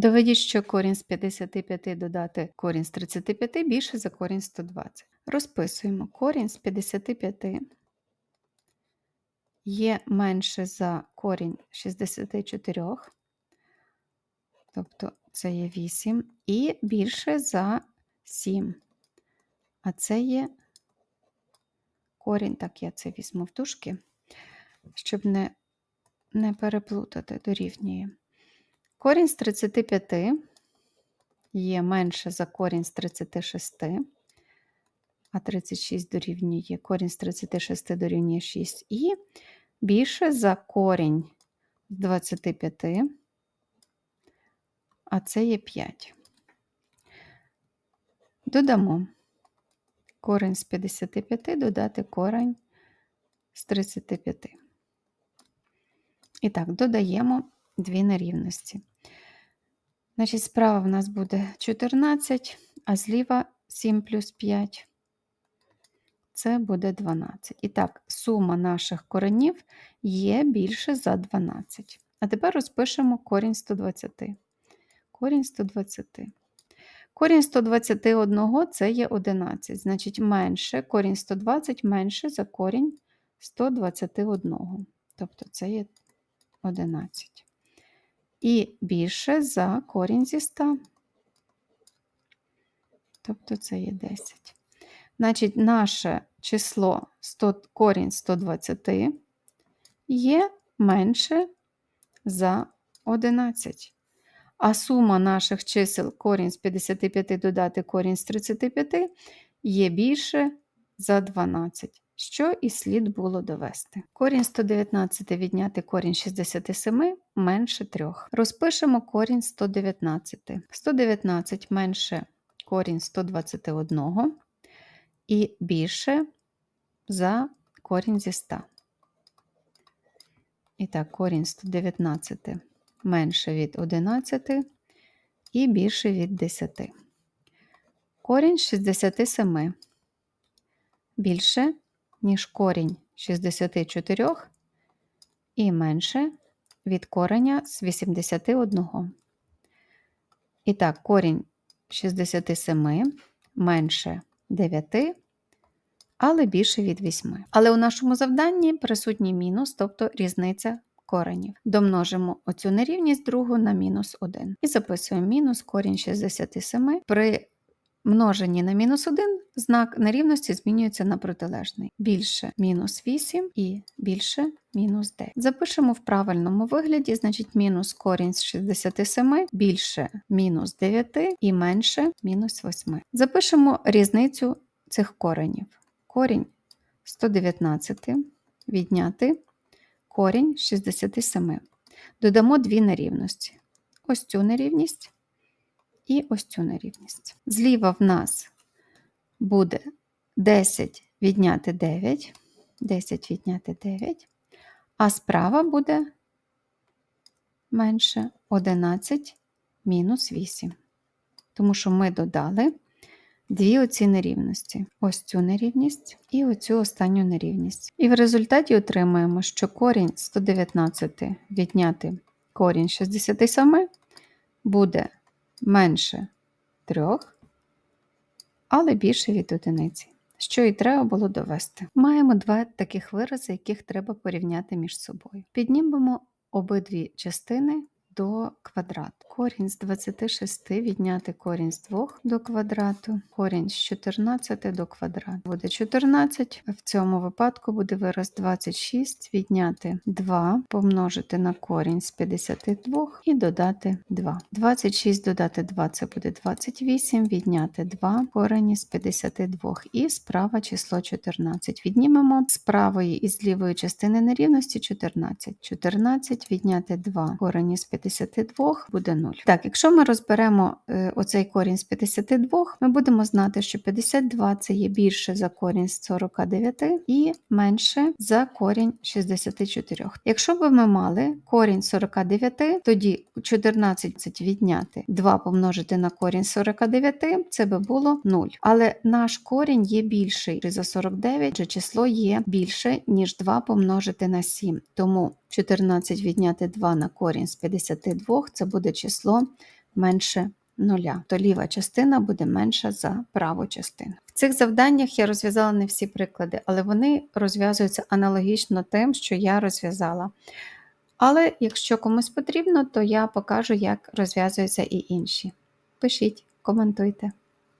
Доведіть, що корінь з 55 додати корінь з 35 більше за корінь 120. Розписуємо корінь з 55 є менше за корінь 64, тобто це є 8, і більше за 7. А це є корінь, так я це візьму в дужки, щоб не, не переплутати, дорівнює. Корінь з 35 є менше за корінь з 36, а 36 дорівнює корінь з 36 дорівнює 6 і більше за корінь з 25, а це є 5. Додамо корінь з 55 додати корінь з 35. І так, додаємо дві нерівності. Значить, справа в нас буде 14, а зліва 7 плюс 5 це буде 12. І так, сума наших коренів є більше за 12. А тепер розпишемо корінь 120. Корінь 120. Корінь 121 це є 11, значить менше корінь 120 менше за корінь 121. Тобто це є 11. І більше за корінь зі 100. Тобто це є 10. Значить, наше число 100, корінь 120 є менше за 11. А сума наших чисел корінь з 55 додати корінь з 35 є більше за 12, що і слід було довести. Корінь 119 відняти корінь 67 менше 3. Розпишемо корінь 119. 119 менше корінь 121 і більше за корінь зі 100. І так, корінь 119 менше від 11 і більше від 10. Корінь 67 більше, ніж корінь 64 і менше від кореня з 81. І так, корінь 67 менше 9, але більше від 8. Але у нашому завданні присутній мінус, тобто різниця коренів. Домножимо оцю нерівність другу на мінус 1. І записуємо мінус корінь 67. При множенні на мінус 1 знак нерівності змінюється на протилежний. Більше мінус 8 і більше мінус 9. Запишемо в правильному вигляді, значить мінус корінь з 67 більше мінус 9 і менше мінус 8. Запишемо різницю цих коренів. Корінь 119 відняти корінь 67. Додамо дві нерівності. Ось цю нерівність і ось цю нерівність. Зліва в нас буде 10 відняти 9, 10 відняти 9, а справа буде менше 11 мінус 8. Тому що ми додали дві оці нерівності. Ось цю нерівність і оцю останню нерівність. І в результаті отримаємо, що корінь 119 відняти корінь 67 буде менше 3, але більше від одиниці. Що і треба було довести. Маємо два таких вирази, яких треба порівняти між собою. Піднімемо обидві частини до квадрату. Корінь з 26 відняти корінь з 2 до квадрату, корінь з 14 до квадрату. Буде 14, в цьому випадку буде вираз 26 відняти 2, помножити на корінь з 52 і додати 2. 26 додати 2 це буде 28, відняти 2 корені з 52 і справа число 14. Віднімемо з правої і з лівої частини нерівності 14. 14 відняти 2 корені з 52 буде 0. Так, якщо ми розберемо е, оцей корінь з 52, ми будемо знати, що 52 це є більше за корінь з 49 і менше за корінь 64. Якщо б ми мали корінь 49, тоді 14 відняти 2 помножити на корінь 49, це би було 0. Але наш корінь є більший за 49, адже число є більше, ніж 2 помножити на 7. Тому 14 відняти 2 на корінь з 52 це буде число менше нуля, то ліва частина буде менша за праву частину. В цих завданнях я розв'язала не всі приклади, але вони розв'язуються аналогічно тим, що я розв'язала. Але якщо комусь потрібно, то я покажу, як розв'язуються і інші. Пишіть, коментуйте.